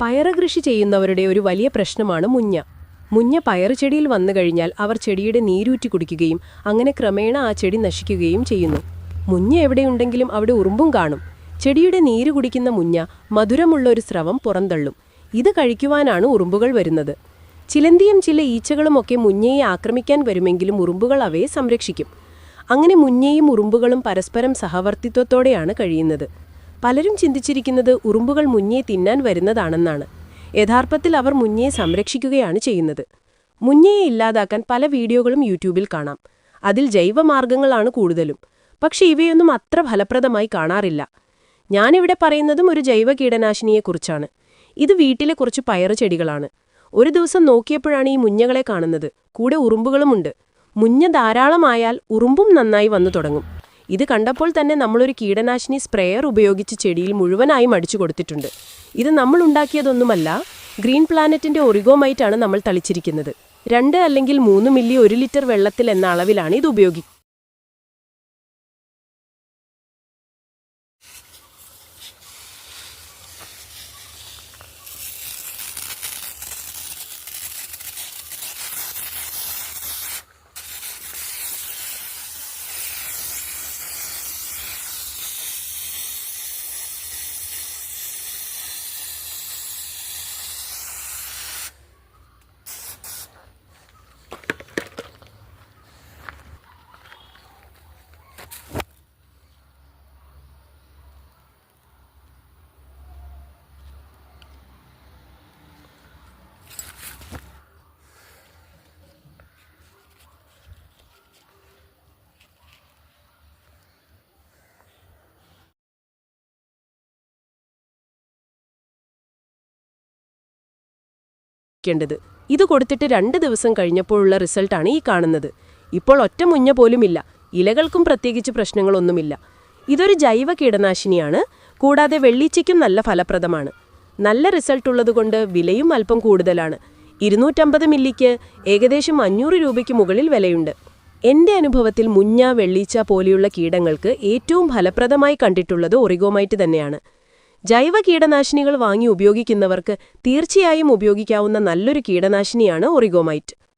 പയറ് കൃഷി ചെയ്യുന്നവരുടെ ഒരു വലിയ പ്രശ്നമാണ് മുഞ്ഞ. മുഞ്ഞ പയർ ചെടിയിൽ വന്നു കഴിഞ്ഞാൽ അവർ ചെടിയുടെ നീരൂറ്റി കുടിക്കുകയും അങ്ങനെ ക്രമേണ ആ ചെടി നശിക്കുകയും ചെയ്യുന്നു. മുഞ്ഞ എവിടെയുണ്ടെങ്കിലും അവിടെ ഉറുമ്പും കാണും. ചെടിയുടെ നീര് കുടിക്കുന്ന മുഞ്ഞ മധുരമുള്ള ഒരു സ്രവം പുറന്തള്ളും. ഇത് കഴിക്കുവാനാണ് ഉറുമ്പുകൾ വരുന്നത്. ചിലന്തിയും ചില ഈച്ചകളുമൊക്കെ മുഞ്ഞയെ ആക്രമിക്കാൻ വരുമെങ്കിലും ഉറുമ്പുകൾ അവയെ സംരക്ഷിക്കും. അങ്ങനെ മുഞ്ഞയും ഉറുമ്പുകളും പരസ്പരം സഹവർത്തിത്വത്തോടെയാണ് കഴിയുന്നത്. പലരും ചിന്തിച്ചിരിക്കുന്നത് ഉറുമ്പുകൾ മുഞ്ഞേ തിന്നാൻ വരുന്നതാണെന്നാണ്. യഥാർത്ഥത്തിൽ അവർ മുഞ്ഞയെ സംരക്ഷിക്കുകയാണ് ചെയ്യുന്നത്. മുഞ്ഞയെ ഇല്ലാതാക്കാൻ പല വീഡിയോകളും യൂട്യൂബിൽ കാണാം. അതിൽ ജൈവമാർഗങ്ങളാണ് കൂടുതലും. പക്ഷെ ഇവയൊന്നും അത്ര ഫലപ്രദമായി കാണാറില്ല. ഞാനിവിടെ പറയുന്നതും ഒരു ജൈവ കീടനാശിനിയെക്കുറിച്ചാണ്. ഇത് വീട്ടിലെ കുറച്ച് പയറ് ചെടികളാണ്. ഒരു ദിവസം നോക്കിയപ്പോഴാണ് ഈ മുഞ്ഞകളെ കാണുന്നത്. കൂടെ ഉറുമ്പുകളുമുണ്ട്. മുഞ്ഞ ധാരാളമായാൽ ഉറുമ്പും നന്നായി വന്നു തുടങ്ങും. ഇത് കണ്ടപ്പോൾ തന്നെ നമ്മളൊരു കീടനാശിനി സ്പ്രേയർ ഉപയോഗിച്ച് ചെടിയിൽ മുഴുവനായും അടിച്ചു കൊടുത്തിട്ടുണ്ട്. ഇത് നമ്മൾ ഉണ്ടാക്കിയതൊന്നുമല്ല ഗ്രീൻ പ്ലാനറ്റിന്റെ ഒറിഗോമൈറ്റാണ് നമ്മൾ തളിച്ചിരിക്കുന്നത്. രണ്ട് അല്ലെങ്കിൽ മൂന്ന് മില്ലി ഒരു ലിറ്റർ വെള്ളത്തിൽ എന്ന അളവിലാണ് ഇത് ഉപയോഗിക്കുന്നത് ക്കേണ്ടത്. ഇത് കൊടുത്തിട്ട് രണ്ട് ദിവസം കഴിഞ്ഞപ്പോഴുള്ള റിസൾട്ടാണ് ഈ കാണുന്നത്. ഇപ്പോൾ ഒറ്റ മുഞ്ഞ പോലുമില്ല. ഇലകൾക്കും പ്രത്യേകിച്ച് പ്രശ്നങ്ങളൊന്നുമില്ല. ഇതൊരു ജൈവ കീടനാശിനിയാണ്. കൂടാതെ വെള്ളീച്ചയ്ക്കും നല്ല ഫലപ്രദമാണ്. നല്ല റിസൾട്ട് ഉള്ളതുകൊണ്ട് വിലയും അല്പം കൂടുതലാണ്. ഇരുന്നൂറ്റമ്പത് മില്ലിക്ക് ഏകദേശം അഞ്ഞൂറ് രൂപയ്ക്ക് മുകളിൽ വിലയുണ്ട്. എന്റെ അനുഭവത്തിൽ മുഞ്ഞ വെള്ളീച്ച പോലെയുള്ള കീടങ്ങൾക്ക് ഏറ്റവും ഫലപ്രദമായി കണ്ടിട്ടുള്ളത് ഒറിഗോമൈറ്റ് തന്നെയാണ്. ജൈവ കീടനാശിനികൾ വാങ്ങി ഉപയോഗിക്കുന്നവർക്ക് തീർച്ചയായും ഉപയോഗിക്കാവുന്ന നല്ലൊരു കീടനാശിനിയാണ് ഒറിഗോമൈറ്റ്.